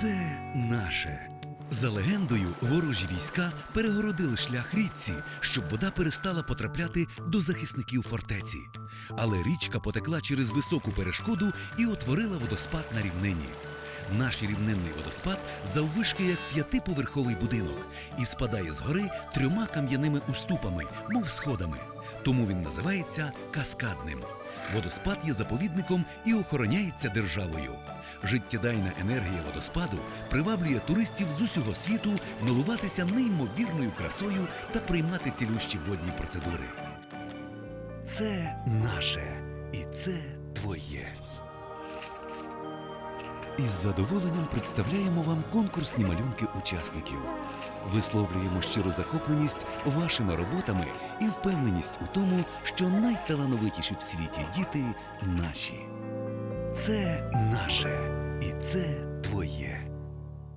Це наше. За легендою, ворожі війська перегородили шлях річці, щоб вода перестала потрапляти до захисників фортеці. Але річка потекла через високу перешкоду і утворила водоспад на рівнині. Наш рівнинний водоспад заввишки як п'ятиповерховий будинок і спадає з гори трьома кам'яними уступами, мов сходами. Тому він називається каскадним. Водоспад є заповідником і охороняється державою. Життєдайна енергія водоспаду приваблює туристів з усього світу милуватися неймовірною красою та приймати цілющі водні процедури. Це наше і це твоє. Із задоволенням представляємо вам конкурсні малюнки учасників. Висловлюємо щиру захопленість вашими роботами і впевненість у тому, що найталановитіші в світі діти наші. Це наше і це твоє.